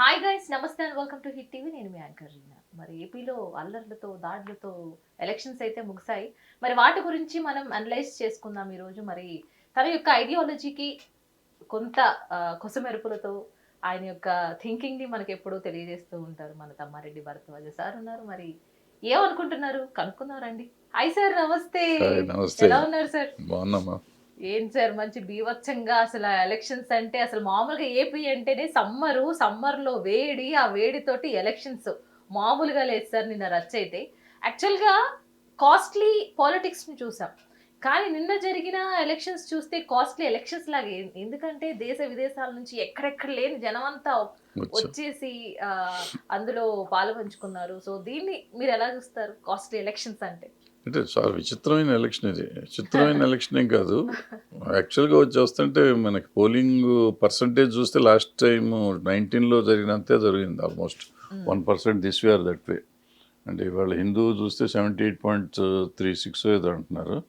Hi guys నమస్తే and welcome to hit TV నేను మీ యాంకర్ రీనా. మరి ఏపీలో అల్లర్లతో దాడులతో ఎలక్షన్స్ అయితే ముగిసాయి మరి వాటి గురించి మనం అనలైజ్ చేసుకుందాం ఈరోజు. మరి తన యొక్క ఐడియాలజీకి కొంత కొసమెరుపులతో ఆయన యొక్క థింకింగ్ని మనకి ఎప్పుడూ తెలియజేస్తూ ఉంటారు మన తమ్మారెడ్డి భరద్వాజ సార్ ఉన్నారు. మరి ఏమనుకుంటున్నారు? కనుక్కుందాం రండి. హాయ్ సార్ నమస్తే. ఎలా ఉన్నారు సార్ బాగున్నామా? ఏం సార్ మంచి బీభత్సంగా అసలు ఎలక్షన్స్ అంటే అసలు మామూలుగా ఏపీ అంటేనే సమ్మరు సమ్మర్లో వేడి ఆ వేడితోటి ఎలక్షన్స్ మామూలుగా లేదు సార్ నిన్న రచ్చ అయితే. యాక్చువల్గా కాస్ట్లీ పాలిటిక్స్ని చూసాం. కానీ నిన్న జరిగిన ఎలక్షన్స్ చూస్తే కాస్ట్లీ ఎలక్షన్స్ లాగే. ఎందుకంటే దేశ విదేశాల నుంచి ఎక్కడెక్కడ లేని జనం అంతా వచ్చా. వచ్చేసి అందులో పాలు పంచుకున్నారు. సో దీన్ని మీరు ఎలా చూస్తారు? కాస్ట్లీ ఎలక్షన్స్ అంటే? అంటే చాలా విచిత్రమైన ఎలక్షన్ ఇది. విచిత్రమైన ఎలక్షన్ ఏం కాదు. యాక్చువల్గా వచ్చి వస్తుంటే మనకి పోలింగ్ పర్సంటేజ్ చూస్తే లాస్ట్ టైం నైన్టీన్లో జరిగినంతే జరిగింది almost one percent this where that way అంటే ఇవాళ హిందూ చూస్తే seventy eight point three six ఏదో అంటున్నారు.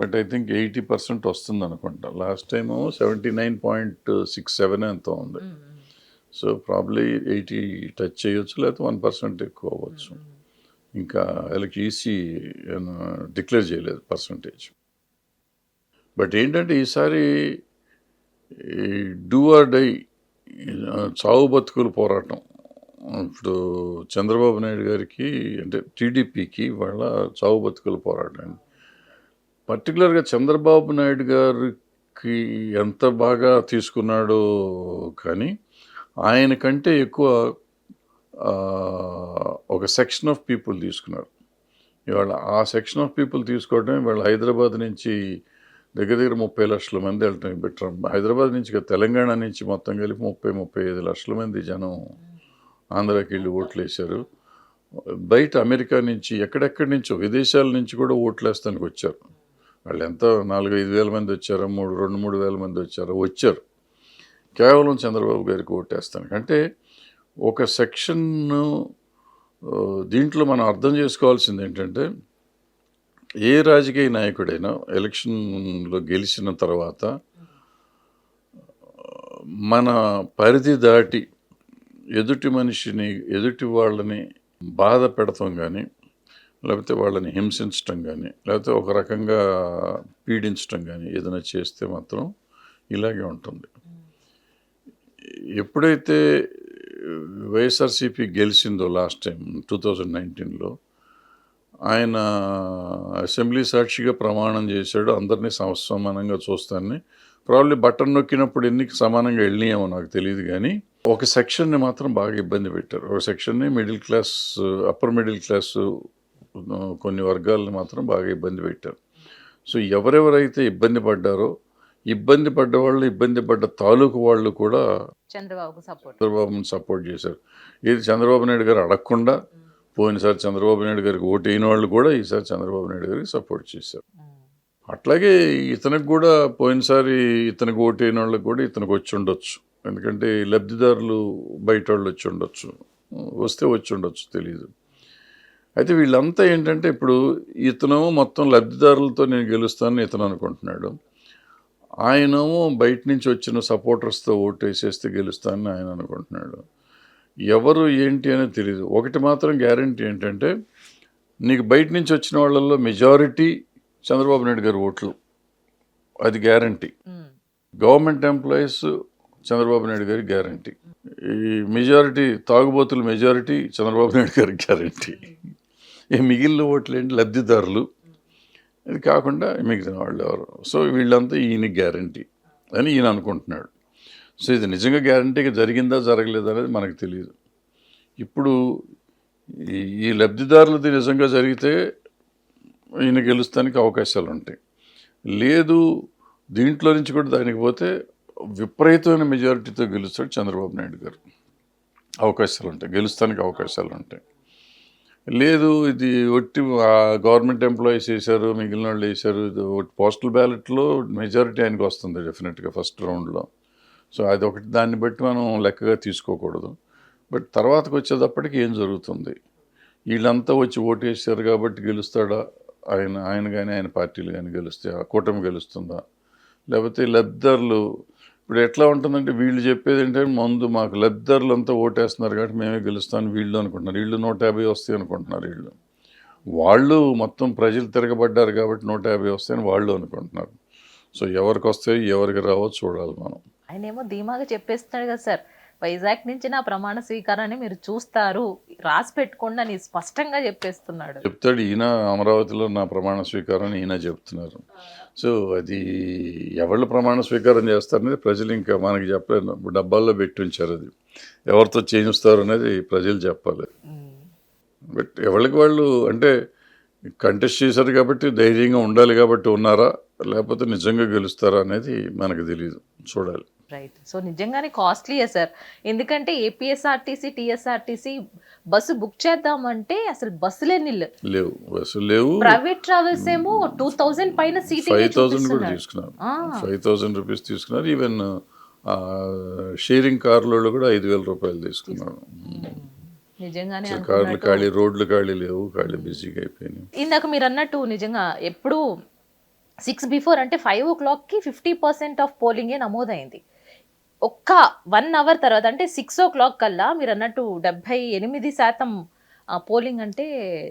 But I think eighty percent వస్తుంది అనుకుంటా last time seventy nine point six seven ఎంతో ఉంది. సో ప్రాబ్లీ ఎయిటీ టచ్ చేయొచ్చు లేకపోతే వన్ పర్సెంట్ ఎక్కువ అవ్వచ్చు. మ్మ్. ఇంకా వీళ్ళకి ఈసీ డిక్లేర్ చేయలేదు పర్సంటేజ్ బట్ ఏంటంటే ఈసారి డూ ఆర్ డై చావు బతుకులు పోరాటం. ఇప్పుడు చంద్రబాబు నాయుడు గారికి అంటే టీడీపీకి వాళ్ళ చావు బతుకుల పోరాటం పర్టికులర్గా చంద్రబాబు నాయుడు గారికి ఎంత బాగా తీసుకున్నాడో కానీ ఆయన కంటే ఎక్కువ ఒక సెక్షన్ ఆఫ్ పీపుల్ తీసుకున్నారు. ఇవాళ ఆ సెక్షన్ ఆఫ్ పీపుల్ తీసుకోవడం ఇవాళ హైదరాబాద్ నుంచి దగ్గర దగ్గర ముప్పై లక్షల మంది వెళ్ళటం పెట్టడం హైదరాబాద్ నుంచి తెలంగాణ నుంచి మొత్తం కలిపి ముప్పై ముప్పై ఐదు లక్షల మంది జనం ఆంధ్రాకి వెళ్ళి ఓట్లు వేశారు. బయట అమెరికా నుంచి ఎక్కడెక్కడి నుంచో విదేశాల నుంచి కూడా ఓట్లు వేస్తానికి వచ్చారు. వాళ్ళు ఎంత నాలుగు ఐదు వేల మంది వచ్చారో మూడు రెండు మూడు వేల మంది వచ్చారో వచ్చారు. కేవలం చంద్రబాబు గారికి ఓటేస్తానికి అంటే ఒక సెక్షన్ను దీంట్లో మనం అర్థం చేసుకోవాల్సింది ఏంటంటే ఏ రాజకీయ నాయకుడైనా ఎలక్షన్లో గెలిచిన తర్వాత మన పరిధి దాటి ఎదుటి మనిషిని ఎదుటి వాళ్ళని బాధ పెడతాం కానీ లేకపోతే వాళ్ళని హింసించటం కానీ లేకపోతే ఒక రకంగా పీడించటం కానీ ఏదైనా చేస్తే మాత్రం ఇలాగే ఉంటుంది. ఎప్పుడైతే వైఎస్ఆర్సీపీ గెలిచిందో లాస్ట్ టైం టూ థౌజండ్ నైన్టీన్లో ఆయన అసెంబ్లీ సాక్షిగా ప్రమాణం చేశాడు. అందరినీ సమ- సమానంగా చూస్తానని. ప్రాబ్లీ బటన్ నొక్కినప్పుడు ఎన్ని సమానంగా వెళ్ళినాయేమో నాకు తెలియదు కానీ ఒక సెక్షన్ని మాత్రం బాగా ఇబ్బంది పెట్టారు. ఒక సెక్షన్ని middle class upper middle class కొన్ని వర్గాలను మాత్రం బాగా ఇబ్బంది పెట్టారు. సో ఎవరెవరైతే ఇబ్బంది పడ్డారో ఇబ్బంది పడ్డ వాళ్ళు ఇబ్బంది పడ్డ తాలూకు వాళ్ళు కూడా చంద్రబాబుకు సపోర్ట్. చంద్రబాబుని సపోర్ట్ చేశారు. ఇది చంద్రబాబు నాయుడు గారు అడగకుండా పోయినసారి చంద్రబాబు నాయుడు గారికి ఓటు అయిన వాళ్ళు కూడా ఈసారి చంద్రబాబు నాయుడు గారికి సపోర్ట్ చేశారు. అట్లాగే ఇతనికి కూడా పోయినసారి ఇతనికి ఓటు అయిన వాళ్ళకి కూడా ఇతనికి వచ్చి ఉండొచ్చు. ఎందుకంటే లబ్ధిదారులు బయట వాళ్ళు వచ్చి ఉండొచ్చు. వస్తే వచ్చి ఉండొచ్చు తెలియదు అయితే వీళ్ళంతా ఏంటంటే ఇప్పుడు ఇతను మొత్తం లబ్ధిదారులతో నేను గెలుస్తానని ఇతను అనుకుంటున్నాడు. ఆయనేమో బయట నుంచి వచ్చిన సపోర్టర్స్తో ఓటు వేసేస్తే గెలుస్తానని ఆయన అనుకుంటున్నాడు. ఎవరు ఏంటి అనేది తెలియదు ఒకటి మాత్రం గ్యారంటీ ఏంటంటే నీకు బయట నుంచి వచ్చిన వాళ్ళల్లో మెజారిటీ చంద్రబాబు నాయుడు గారి ఓట్లు. అది guarantee. Government employees Chandrababu Naidu గారి గ్యారంటీ. ఈ మెజారిటీ తాగుబోతుల మెజారిటీ చంద్రబాబు నాయుడు గారి గ్యారంటీ. ఈ మిగిలిన ఓట్లు ఏంటి? లబ్ధిదారులు. ఇది కాకుండా మిగిలిన వాళ్ళు ఎవరు? సో వీళ్ళంతా ఈయన గ్యారంటీ అని ఈయన అనుకుంటున్నాడు. సో ఇది నిజంగా గ్యారంటీగా జరిగిందా జరగలేదా అనేది మనకు తెలియదు. ఇప్పుడు ఈ ఈ లబ్ధిదారులది నిజంగా జరిగితే ఈయన గెలుస్తానికి అవకాశాలు ఉంటాయి. లేదు దీంట్లో నుంచి కూడా దానికి పోతే విపరీతమైన మెజారిటీతో గెలుస్తాడు చంద్రబాబు నాయుడు గారు. అవకాశాలు ఉంటాయి గెలుస్తానికి అవకాశాలు ఉంటాయి. లేదు ఇది ఒట్టి గవర్నమెంట్ ఎంప్లాయీస్ వేశారు మిగిలిన వాళ్ళు వేశారు ఇది పోస్టల్ బ్యాలెట్లో మెజారిటీ ఆయనకి వస్తుంది డెఫినెట్గా ఫస్ట్ రౌండ్లో. సో అది ఒకటి దాన్ని బట్టి మనం లెక్కగా తీసుకోకూడదు. బట్ తర్వాతకు వచ్చేటప్పటికి ఏం జరుగుతుంది? వీళ్ళంతా వచ్చి ఓటు వేసారు కాబట్టి గెలుస్తాడా? ఆయన ఆయన కానీ ఆయన పార్టీలు కానీ గెలుస్తే ఆ కూటమి గెలుస్తుందా? లేకపోతే లబ్ధిదారులు ఇప్పుడు ఎట్లా ఉంటుందంటే వీళ్ళు చెప్పేది ఏంటంటే ముందు మాకు లబ్ధిదారులంతా ఓటేస్తున్నారు కాబట్టి మేమే గెలుస్తాను వీళ్ళు అనుకుంటున్నారు. వీళ్ళు నూట యాభై వస్తాయి అనుకుంటున్నారు వీళ్ళు. వాళ్ళు మొత్తం ప్రజలు తిరగబడ్డారు కాబట్టి నూట యాభై వస్తాయని వాళ్ళు అనుకుంటున్నారు. సో ఎవరికి వస్తాయి ఎవరికి రావో చూడాలి మనం. ఆయన ఏమో ధీమాగా చెప్పేస్తున్నాడు కదా సార్. వైజాగ్ నుంచి నా ప్రమాణ స్వీకారాన్ని మీరు చూస్తారు. రాసి పెట్టుకోండి అని స్పష్టంగా చెప్పేస్తున్నాడు. చెప్తాడు. ఈయన అమరావతిలో నా ప్రమాణ స్వీకారం అని ఈయన చెప్తున్నారు. సో అది ఎవళ్ళు ప్రమాణ స్వీకారం చేస్తారనేది ప్రజలు ఇంకా మనకి చెప్పలేదు డబ్బాల్లో పెట్టి ఉంచారు అది. ఎవరితో చేయిస్తారు అనేది ప్రజలు చెప్పాలి. బట్ ఎవరికి వాళ్ళు అంటే కంటెస్ట్ చేశారు కాబట్టి ధైర్యంగా ఉండాలి కాబట్టి ఉన్నారా? లేకపోతే నిజంగా గెలుస్తారా అనేది మనకు తెలియదు చూడాలి. రైట్ సో నిజంగానే కాస్ట్లీయే సార్ ఎందుకంటే ఏపీఎస్ఆర్టీసీ టీఎస్ఆర్టీసీ బస్సు బుక్ చేద్దామంటే అసలు బస్సులే నిల్లు లేవు. బస్సులు లేవు. ప్రైవేట్ ట్రావెల్స్ ఏమో టూ థౌజండ్ పైన సీటింగ్ ఫైవ్ థౌజండ్ కూడా తీసుకున్నారు. ఫైవ్ థౌజండ్ రూపీస్ తీసుకున్నారు. ఈవెన్ షేరింగ్ కార్లలో కూడా ఐదు వేల రూపాయలు తీసుకున్నారు. నిజంగానే కార్లు ఖాళీ రోడ్లు ఖాళీ లేవు. ఖాళీ బిజీగా అయిపోయినాయి. ఇందాక మీరు అన్నట్టు నిజంగా ఎప్పుడు సిక్స్ బిఫోర్ అంటే ఫైవ్ ఓ క్లాక్కి ఫిఫ్టీ పర్సెంట్ ఆఫ్ పోలింగే నమోదైంది. ఒక్క వన్ అవర్ తర్వాత అంటే సిక్స్ ఓ క్లాక్ కల్లా మీరు అన్నట్టు డెబ్బై ఎనిమిది శాతం పోలింగ్ అంటే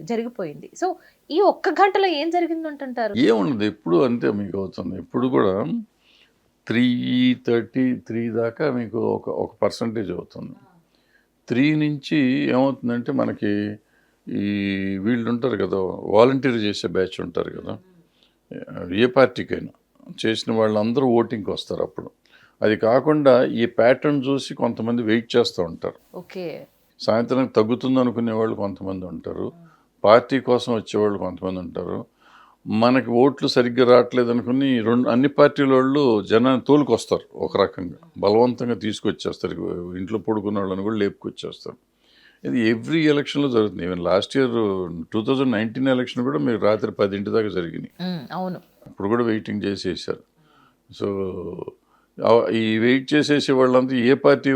జరిగిపోయింది. సో ఈ ఒక్క గంటలో ఏం జరిగింది అంటుంటారు ఏముండదు ఎప్పుడు అంతే మీకు అవుతుంది. ఎప్పుడు కూడా త్రీ థర్టీ త్రీ దాకా మీకు ఒక ఒక పర్సంటేజ్ అవుతుంది. త్రీ నుంచి ఏమవుతుందంటే మనకి ఈ వీళ్ళు ఉంటారు కదా వాలంటీర్ చేసే బ్యాచ్ ఉంటారు కదా ఏ పార్టీకైనా చేసిన వాళ్ళందరూ ఓటింగ్కి వస్తారు అప్పుడు. అది కాకుండా ఈ ప్యాటర్న్ చూసి కొంతమంది వెయిట్ చేస్తూ ఉంటారు. ఓకే. సాయంత్రం తగ్గుతుంది అనుకునే వాళ్ళు కొంతమంది ఉంటారు. పార్టీ కోసం వచ్చేవాళ్ళు కొంతమంది ఉంటారు. మనకి ఓట్లు సరిగ్గా రావట్లేదు అనుకుని రెండు అన్ని పార్టీల వాళ్ళు జనాన్ని తోలుకొస్తారు ఒక రకంగా. బలవంతంగా తీసుకొచ్చేస్తారు. ఇంట్లో పడుకున్న వాళ్ళని కూడా లేపుకొచ్చేస్తారు. ఇది ఎవ్రీ ఎలక్షన్లో జరుగుతుంది. Even last year two thousand nineteen election కూడా మీరు రాత్రి పదింటి దాకా జరిగినాయి. అవును. అప్పుడు కూడా వెయిటింగ్ చేసేసారు. సో ఈ వెయిట్ చేసేసే వాళ్ళంతా ఏ పార్టీ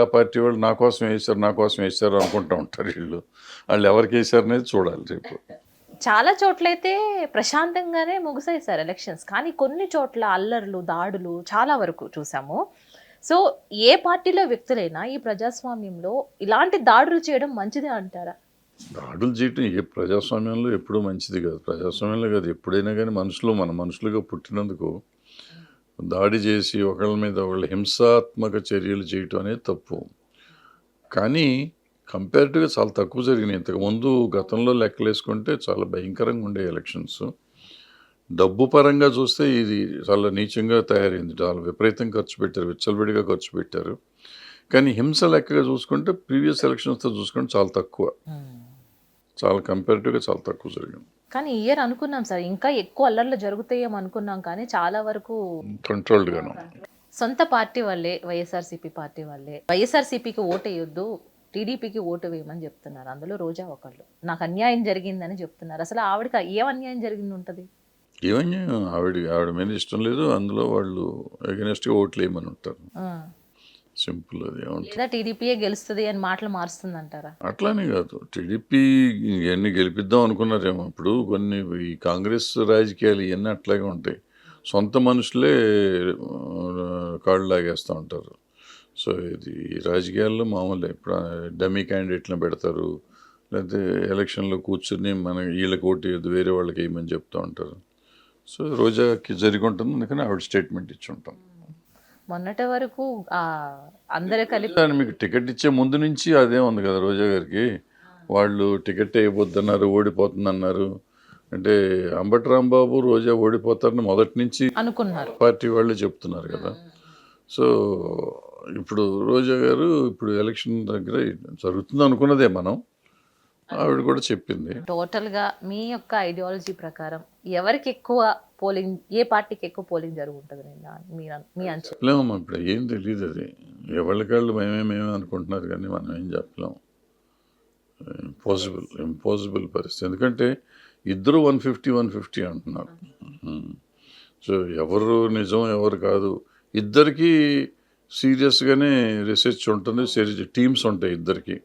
ఆ పార్టీ వాళ్ళు నా కోసం వేశారు నా కోసం వేశారు అనుకుంటూ ఉంటారు వీళ్ళు. వాళ్ళు ఎవరికి వేశారు అనేది చూడాలి రేపు. చాలా చోట్లయితే ప్రశాంతంగానే ముగిసాయి సార్ ఎలక్షన్స్. కానీ కొన్ని చోట్ల అల్లర్లు దాడులు చాలా వరకు చూసాము. సో ఏ పార్టీలో వ్యక్తులైనా ఈ ప్రజాస్వామ్యంలో ఇలాంటి దాడులు చేయడం మంచిదే అంటారా? దాడులు చేయటం ఏ ప్రజాస్వామ్యంలో ఎప్పుడూ మంచిది కాదు. ప్రజాస్వామ్యంలో కాదు. ఎప్పుడైనా కానీ మనుషులు మన మనుషులుగా పుట్టినందుకు దాడి చేసి ఒకళ్ళ మీద ఒకళ్ళు హింసాత్మక చర్యలు చేయటం అనేది తప్పు. కానీ కంపేరిటివ్గా చాలా తక్కువ జరిగినాయి. ఇంతకుముందు గతంలో లెక్కలేసుకుంటే చాలా భయంకరంగా ఉండే ఎలక్షన్స్ డబ్బు పరంగా చూస్తే ఇది చాలా నీచంగా తయారైంది. చాలా విపరీతం ఖర్చు పెట్టారు విచ్చలవిడిగా ఖర్చు పెట్టారు. కానీ హింస లెక్కగా చూసుకుంటే ప్రీవియస్ ఎలక్షన్స్తో చూసుకుంటే చాలా తక్కువ. చాలా కంపారిటివ్గా చాలా తక్కువ జరిగింది. కానీ ఇయర్ అనుకున్నాం సార్. ఇంకా ఎక్కువ అల్లర్లు జరుగుతాయేమో అనుకున్నాం కానీ చాలా వరకు కంట్రోల్డ్గాను సొంత పార్టీ వాళ్ళే వైఎస్ఆర్సీపీ పార్టీ వాళ్ళే. వైఎస్ఆర్సీపీకి ఓటు వేయొద్దు టీడీపీకి ఓటు వేయమని చెప్తున్నారు. అందులో రోజా ఒకళ్ళు. నాకు అన్యాయం జరిగిందని చెప్తున్నారు. అసలు ఆవిడకి ఏం అన్యాయం జరిగింది ఉంటుంది? ఏమని ఆవిడ ఆవిడ మీద ఇష్టం లేదు. అందులో వాళ్ళు అగెనెస్ట్గా ఓట్లు వేయమని ఉంటారు. సింపుల్ అది లేదా టీడీపీయే గెలుస్తుంది అని మాటలు మారుస్తుంది అంటారా అట్లానే కాదు. టీడీపీ ఇవన్నీ గెలిపిద్దాం అనుకున్నారేమో. ఇప్పుడు కొన్ని ఈ కాంగ్రెస్ రాజకీయాలు ఇవన్నీ అట్లాగే ఉంటాయి. సొంత మనుషులే కాళ్ళు లాగేస్తూ ఉంటారు. సో ఇది రాజకీయాల్లో మామూలే. ఇప్పుడు డమ్మీ క్యాండిడేట్లను పెడతారు. లేకపోతే ఎలక్షన్లో కూర్చుని మన వీళ్ళకి ఓటు వేరే వాళ్ళకి వేయమని చెప్తూ ఉంటారు. సో రోజాకి జరిగి ఉంటుంది. అందుకని ఆవిడ స్టేట్మెంట్ ఇచ్చి ఉంటాం. మొన్నటి వరకు అందరు కలిపి మీకు టికెట్ ఇచ్చే ముందు నుంచి అదే ఉంది కదా రోజా గారికి. వాళ్ళు టికెట్ వేయబోద్దన్నారు ఓడిపోతుందన్నారు. అంటే అంబటి రాంబాబు రోజా ఓడిపోతారని మొదటి నుంచి అనుకున్నారు. పార్టీ వాళ్ళు చెప్తున్నారు కదా. సో ఇప్పుడు రోజా గారు ఇప్పుడు ఎలక్షన్ దగ్గర జరుగుతుంది అనుకున్నదే మనం. ఆవిడ కూడా చెప్పింది. టోటల్గా మీ యొక్క ఐడియాలజీ ప్రకారం ఎవరికి ఎక్కువ పోలింగ్ ఏ పార్టీకి ఎక్కువ పోలింగ్ జరుగుంటుంది మీ మీ అంచనా చెప్పలేమమ్మా ఇప్పుడు ఏం తెలియదు అది. ఎవరికాళ్ళు మేమే మేమే అనుకుంటున్నారు కానీ మనం ఏం చెప్పలేము ఇంపాసిబుల్ ఇంపాసిబుల్ పరిస్థితి. ఎందుకంటే ఇద్దరు వన్ ఫిఫ్టీ వన్ ఫిఫ్టీ అంటున్నారు. సో ఎవరు నిజం ఎవరు కాదు. ఇద్దరికి సీరియస్గానే రీసెర్చ్ ఉంటుంది సీరియస్ టీమ్స్ ఉంటాయి ఇద్దరికి.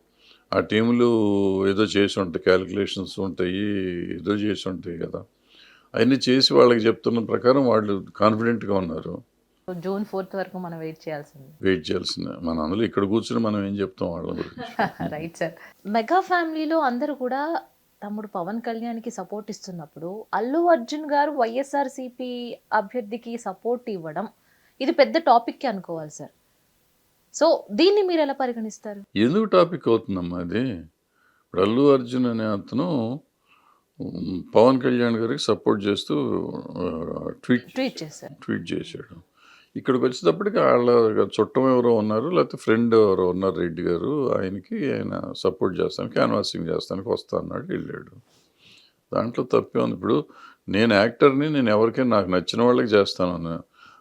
ఆ టీములు ఏదో చేసి ఉంటాయి క్యాలిక్యులేషన్స్ ఉంటాయి ఏదో చేసి ఉంటాయి కదా. అవన్నీ చేసి వాళ్ళకి చెప్తున్న ప్రకారం వాళ్ళు కాన్ఫిడెంట్గా ఉన్నారు. జూన్ ఫోర్త్ వరకు మనం వెయిట్ చేయాల్సింది. వెయిట్ చేయాల్సిందే మన అందులో ఇక్కడ కూర్చుని మనం ఏం చెప్తాం వాళ్ళ గురించి? Right sir. మెగా ఫ్యామిలీలో అందరూ కూడా తమ్ముడు పవన్ కళ్యాణ్కి సపోర్ట్ ఇస్తున్నప్పుడు అల్లు అర్జున్ గారు వైఎస్ఆర్సీపీ అభ్యర్థికి సపోర్ట్ ఇవ్వడం ఇది పెద్ద టాపిక్కి అనుకోవాలి సార్. సో దీన్ని మీరు ఎలా పరిగణిస్తారు? ఎందుకు టాపిక్ అవుతుందమ్మా అది ఇప్పుడు అల్లు అర్జున్ అనే అతను పవన్ కళ్యాణ్ గారికి సపోర్ట్ చేస్తూ ట్వీట్ ట్వీట్ చేశారు. ట్వీట్ చేశాడు. ఇక్కడికి వచ్చేటప్పటికి వాళ్ళ చుట్టం ఎవరో ఉన్నారు లేకపోతే ఫ్రెండ్ ఎవరో ఉన్నారు రెడ్డి గారు. ఆయనకి ఆయన సపోర్ట్ చేస్తాను క్యాన్వాసింగ్ చేస్తానికి వస్తా అన్నాడు వెళ్ళాడు. దాంట్లో తప్పే ఉంది. ఇప్పుడు నేను యాక్టర్ని నేను ఎవరికైనా నాకు నచ్చిన వాళ్ళకి చేస్తాను అన్న.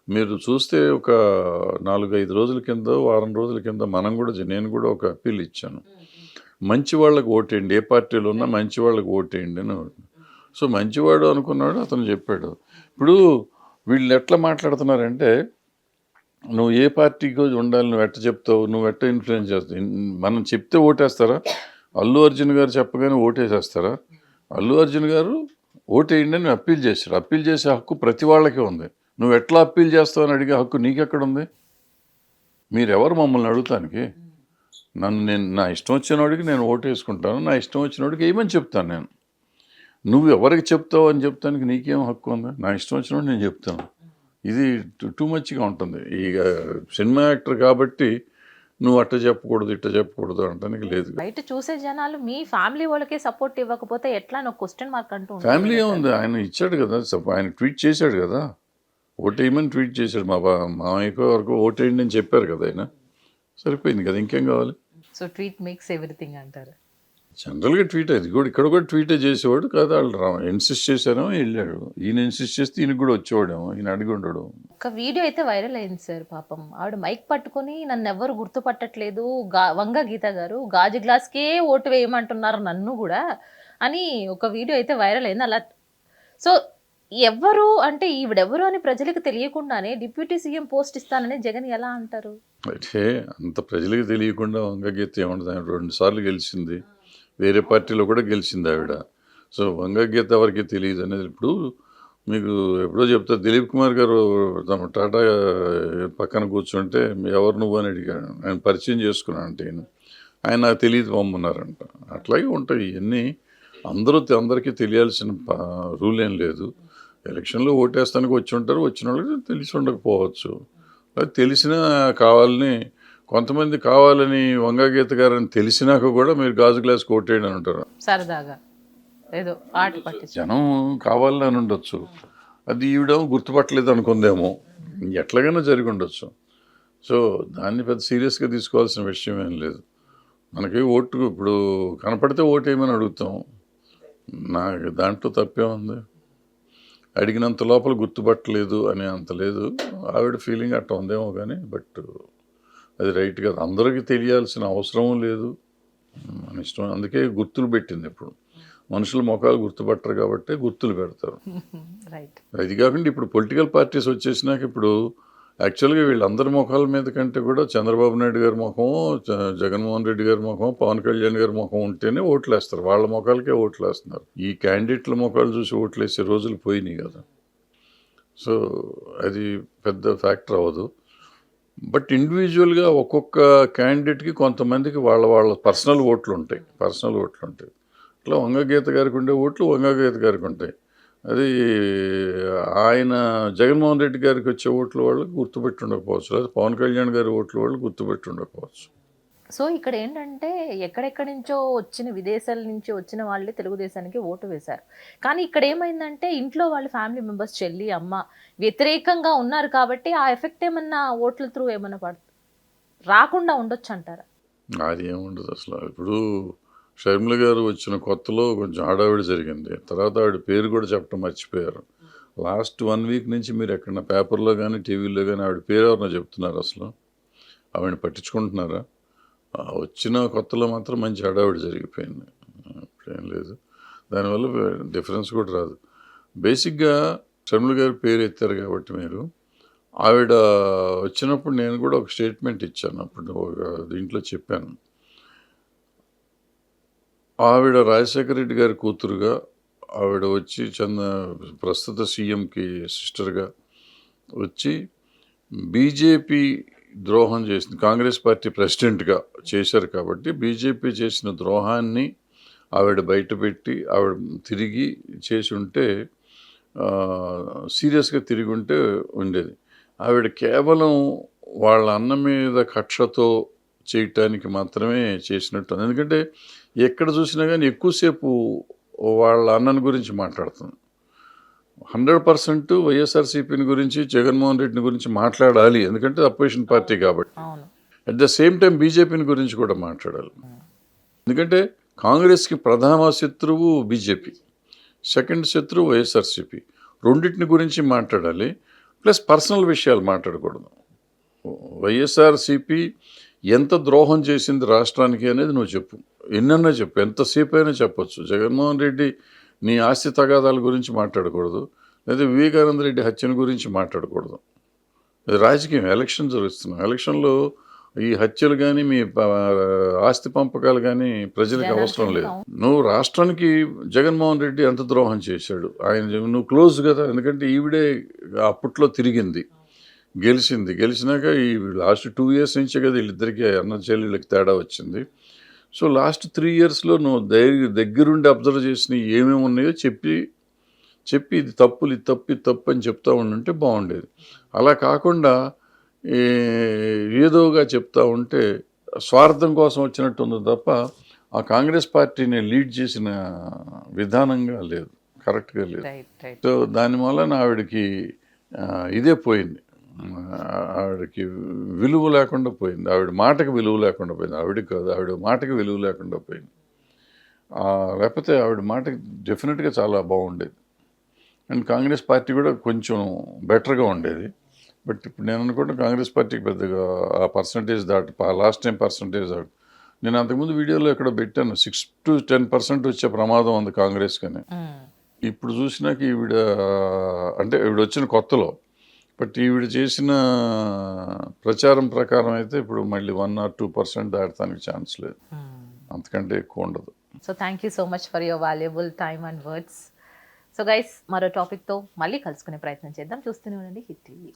మీరు చూస్తే ఒక నాలుగు ఐదు రోజుల కింద వారం రోజుల కింద మనం కూడా నేను కూడా ఒక అప్పీల్ ఇచ్చాను. మంచి వాళ్ళకి ఓటేయండి ఏ పార్టీలో ఉన్నా మంచి వాళ్ళకు ఓటేయండి అని సో మంచివాడు అనుకున్నాడు అతను చెప్పాడు. ఇప్పుడు వీళ్ళు ఎట్లా మాట్లాడుతున్నారంటే నువ్వు ఏ పార్టీకి ఉండాలి నువ్వు ఎట్ట చెప్తావు నువ్వు ఎట్ట ఇన్ఫ్లుయెన్స్ చేస్తావు? మనం చెప్తే ఓటేస్తారా? అల్లు అర్జున్ గారు చెప్పగానే ఓటేసేస్తారా? అల్లు అర్జున్ గారు ఓటేయండి అని అప్పీల్ చేశాడు. అప్పీల్ చేసే హక్కు ప్రతి వాళ్ళకే ఉంది. నువ్వు ఎట్లా అప్పీల్ చేస్తావు అని అడిగే హక్కు నీకెక్కడుంది మీరెవరు మమ్మల్ని అడుగుతానికి? నన్ను నేను నా ఇష్టం వచ్చినోడికి నేను ఓటు వేసుకుంటాను నా ఇష్టం వచ్చినోడికి ఏమని చెప్తాను నేను. నువ్వు ఎవరికి చెప్తావు అని చెప్తానికి నీకేం హక్కు ఉంది? నా ఇష్టం వచ్చినోడు నేను చెప్తాను. ఇది టూ మచ్గా ఉంటుంది. ఇక సినిమా యాక్టర్ కాబట్టి నువ్వు అట్ట చెప్పకూడదు ఇట్ట చెప్పకూడదు అంటానికి లేదు. బయట చూసే జనాలు మీ ఫ్యామిలీ వాళ్ళకే సపోర్ట్ ఇవ్వకపోతే ఎట్లా అని ఒక క్వశ్చన్ మార్క్ అంటూ ఫ్యామిలీ. ఉంది? ఆయన ఇచ్చాడు కదా ఆయన ట్వీట్ చేశాడు కదా. ఓటేయమని ట్వీట్ చేశాడు. మా బా మామయ్యకో వరకు ఓటేయండి అని చెప్పారు కదా ఆయన. సరిపోయింది కదా ఇంకేం కావాలి? సో ట్వీట్ మేక్స్ ఎవ్రీథింగ్ అంటారు. జనరల్గా ట్వీట్ అది కూడా ఇక్కడ కూడా ట్వీటే చేసేవాడు కాదు వాళ్ళు ఇన్సిస్ట్ చేశారేమో వెళ్ళాడు. ఈయన ఇన్సిస్ట్ చేస్తే ఈయనకి కూడా వచ్చేవాడేమో ఈయన అడిగి ఉండడు. ఒక వీడియో అయితే వైరల్ అయింది సార్ పాపం. ఆవిడ మైక్ పట్టుకొని నన్ను ఎవరు గుర్తుపట్టట్లేదు గా వంగ గీత గారు గాజు గ్లాస్కే ఓటు వేయమంటున్నారు నన్ను కూడా అని ఒక వీడియో అయితే వైరల్ అయింది. అలా సో ఎవరు అంటే ఈవిడెవరు అని ప్రజలకు తెలియకుండానే డిప్యూటీ సీఎం పోస్ట్ ఇస్తానని జగన్ ఎలా అంటారు? అయితే అంత ప్రజలకు తెలియకుండా వంగగీత ఏమంటుంది? ఆయన రెండు సార్లు గెలిచింది. వేరే పార్టీలో కూడా గెలిచింది ఆవిడ. సో వంగగీత ఎవరికి తెలియదు అనేది ఇప్పుడు మీకు ఎప్పుడో చెప్తా దిలీప్ కుమార్ గారు తమ టాటా పక్కన కూర్చుంటే ఎవరు నువ్వు అని అడిగాడు. ఆయన పరిచయం చేసుకున్నాను అంటే. ఆయన నాకు తెలియదు పొమ్మన్నారంట. అట్లాగే ఉంటాయి ఇవన్నీ అందరూ అందరికీ తెలియాల్సిన రూల్ ఏం లేదు. ఎలక్షన్లో ఓటేస్తానికి వచ్చి ఉంటారు వచ్చిన వాళ్ళకి తెలిసి ఉండకపోవచ్చు. అది తెలిసినా కావాలని కొంతమంది కావాలని వంగగీత గారని తెలిసినాక కూడా మీరు గాజు గ్లాస్ కొట్టేయండి అని అంటారు సరదాగా. ఏదో ఆట జనం కావాలని అని ఉండొచ్చు. అది ఈవిడ గుర్తుపట్టలేదు అనుకుందేమో. ఎట్లాగైనా జరిగి ఉండొచ్చు. సో దాన్ని పెద్ద సీరియస్గా తీసుకోవాల్సిన విషయం ఏం లేదు. మనకి ఓటు ఇప్పుడు కనపడితే ఓటు వేయమని అడుగుతాం. నాకు దాంట్లో తప్పే ఉంది అడిగినంత లోపల గుర్తుపట్టలేదు అనే అంత లేదు. ఆవిడ ఫీలింగ్ అట్లా ఉందేమో కానీ బట్ అది రైట్ కాదు. అందరికీ తెలియాల్సిన అవసరం లేదు. మన ఇష్టం. అందుకే గుర్తులు పెట్టింది ఇప్పుడు మనుషుల ముఖాలు గుర్తుపట్టరు కాబట్టి గుర్తులు పెడతారు. అది కాకుండా ఇప్పుడు పొలిటికల్ పార్టీస్ వచ్చేసినాక ఇప్పుడు యాక్చువల్గా వీళ్ళందరి ముఖాల మీద కంటే కూడా చంద్రబాబు నాయుడు గారి ముఖం జ- జగన్మోహన్ రెడ్డి గారి ముఖం పవన్ కళ్యాణ్ గారి ముఖం ఉంటేనే ఓట్లు వేస్తారు వాళ్ళ ముఖాలకే ఓట్లు వేస్తున్నారు ఈ క్యాండిడేట్ల ముఖాలు చూసి ఓట్లు వేసే రోజులు పోయినాయి కదా. సో అది పెద్ద ఫ్యాక్టర్ అవ్వదు. బట్ ఇండివిజువల్గా ఒక్కొక్క క్యాండిడేట్కి కొంతమందికి వాళ్ళ వాళ్ళ పర్సనల్ ఓట్లు ఉంటాయి. పర్సనల్ ఓట్లు ఉంటాయి. ఇట్లా వంగగీత గారికి ఉండే ఓట్లు వంగగీత గారికి ఉంటాయి. అది ఆయన జగన్మోహన్ రెడ్డి గారికి వచ్చే ఓట్ల వాళ్ళు గుర్తుపెట్టి ఉండకపోవచ్చు. లేదా పవన్ కళ్యాణ్ గారి ఓట్ల వాళ్ళు గుర్తుపెట్టి ఉండకపోవచ్చు. సో ఇక్కడ ఏంటంటే ఎక్కడెక్కడి నుంచో వచ్చిన విదేశాల నుంచి వచ్చిన వాళ్ళే తెలుగుదేశానికి ఓటు వేశారు. కానీ ఇక్కడ ఏమైందంటే ఇంట్లో వాళ్ళ ఫ్యామిలీ మెంబర్స్ చెల్లి అమ్మ వ్యతిరేకంగా ఉన్నారు కాబట్టి ఆ ఎఫెక్ట్ ఏమన్నా ఓట్ల త్రూ ఏమన్నా పడు రాకుండా ఉండొచ్చు అంటారా? అది ఏముండదు అసలు. ఇప్పుడు షర్మిల గారు వచ్చిన కొత్తలో కొంచెం హడావిడి జరిగింది. తర్వాత ఆవిడ పేరు కూడా చెప్పడం మర్చిపోయారు. లాస్ట్ వన్ వీక్ నుంచి మీరు ఎక్కడ పేపర్లో కానీ టీవీలో కానీ ఆవిడ పేరు ఎవరన్నా చెప్తున్నారు అసలు? ఆవిడ పట్టించుకుంటున్నారా? వచ్చిన కొత్తలో మాత్రం మంచి హడావిడి జరిగిపోయింది. ఏం లేదు. దానివల్ల డిఫరెన్స్ కూడా రాదు. బేసిక్గా షర్మిల గారి పేరు ఎత్తారు కాబట్టి మీరు ఆవిడ వచ్చినప్పుడు నేను కూడా ఒక స్టేట్మెంట్ ఇచ్చాను. అప్పుడు ఒక దీంట్లో చెప్పాను. ఆవిడ రాజశేఖర రెడ్డి గారి కూతురుగా ఆవిడ వచ్చి చంద ప్రస్తుత సీఎంకి సిస్టర్గా వచ్చి బీజేపీ ద్రోహం చేసింది కాంగ్రెస్ పార్టీ ప్రెసిడెంట్గా చేశారు కాబట్టి బీజేపీ చేసిన ద్రోహాన్ని ఆవిడ బయటపెట్టి ఆవిడ తిరిగి చేసి ఉంటే సీరియస్గా తిరిగి ఉంటే ఉండేది. ఆవిడ కేవలం వాళ్ళ అన్న మీద కక్షతో చేయటానికి మాత్రమే చేసినట్టు ఎందుకంటే ఎక్కడ చూసినా కానీ ఎక్కువసేపు వాళ్ళ అన్నని గురించి మాట్లాడుతుంది. హండ్రెడ్ పర్సెంట్ వైఎస్ఆర్సీపీని గురించి జగన్మోహన్ రెడ్డిని గురించి మాట్లాడాలి. ఎందుకంటే అపోజిషన్ పార్టీ కాబట్టి. అట్ ద సేమ్ టైం బీజేపీని గురించి కూడా మాట్లాడాలి. ఎందుకంటే కాంగ్రెస్కి ప్రధాన శత్రువు బీజేపీ. సెకండ్ శత్రువు వైఎస్ఆర్సీపీ. రెండింటిని గురించి మాట్లాడాలి. ప్లస్ పర్సనల్ విషయాలు మాట్లాడకూడదు. వైఎస్ఆర్సీపీ ఎంత ద్రోహం చేసింది రాష్ట్రానికి అనేది నువ్వు చెప్పు. ఎన్నన్నా చెప్పు. ఎంతసేపు అయినా చెప్పొచ్చు. జగన్మోహన్ రెడ్డి నీ ఆస్తి తగాదాల గురించి మాట్లాడకూడదు. లేదా వివేకానంద రెడ్డి హత్యను గురించి మాట్లాడకూడదు. ఇది రాజకీయం. ఎలక్షన్ జరుగుతున్నాం ఎలక్షన్లో ఈ హత్యలు కానీ మీ ఆస్తి పంపకాలు కానీ ప్రజలకు అవసరం లేదు. నువ్వు రాష్ట్రానికి జగన్మోహన్ రెడ్డి ఎంత ద్రోహం చేశాడు. ఆయన నువ్వు క్లోజ్ కదా. ఎందుకంటే ఈవిడే అప్పట్లో తిరిగింది. గెలిచింది. గెలిచినాక ఈ లాస్ట్ టూ ఇయర్స్ నుంచే కదా వీళ్ళిద్దరికి అన్న చెల్లెళ్ళకి తేడా వచ్చింది. సో లాస్ట్ త్రీ ఇయర్స్లో నువ్వు దగ్గర దగ్గరుండి అబ్జర్వ్ చేసిన ఏమేమి ఉన్నాయో చెప్పి చెప్పి ఇది తప్పులు ఇది తప్పు ఇది తప్పు అని చెప్తా ఉండుంటే బాగుండేది. అలా కాకుండా ఏదోగా చెప్తా ఉంటే స్వార్థం కోసం వచ్చినట్టు ఉంది తప్ప ఆ కాంగ్రెస్ పార్టీని లీడ్ చేసిన విధానంగా లేదు. కరెక్ట్గా లేదు. సో దాని వలన ఆవిడకి ఇదే పోయింది. ఆవిడకి విలువ లేకుండా పోయింది. ఆవిడ మాటకి విలువ లేకుండా పోయింది. ఆవిడ కాదు ఆవిడ మాటకి విలువ లేకుండా పోయింది. ఆ, లేకపోతే ఆవిడ మాటకి డెఫినెట్గా చాలా బాగుండేది. అండ్ కాంగ్రెస్ పార్టీ కూడా కొంచెం బెటర్గా ఉండేది. బట్ ఇప్పుడు నేను అనుకుంటే కాంగ్రెస్ పార్టీకి పెద్దగా ఆ పర్సంటేజ్ దాటి లాస్ట్ టైం పర్సంటేజ్ దాటి నేను అంతకుముందు వీడియోలో ఎక్కడ పెట్టాను సిక్స్ టు టెన్ పర్సెంట్ వచ్చే ప్రమాదం ఉంది కాంగ్రెస్ కానీ ఇప్పుడు చూసినాక ఈవిడ అంటే ఈవిడ వచ్చిన కొత్తలో బట్ ఈవిడ చేసిన ప్రచారం ప్రకారం అయితే ఇప్పుడు మళ్ళీ వన్ ఆర్ టూ పర్సెంట్ దాటడానికి ఛాన్స్ లేదు. అంతకంటే ఎక్కువ ఉండదు. So thank you so much for your valuable time and words so guys మరో టాపిక్తో మళ్ళీ కలుసుకునే ప్రయత్నం చేద్దాం. చూస్తూనే ఉండండి హిట్ టీవీ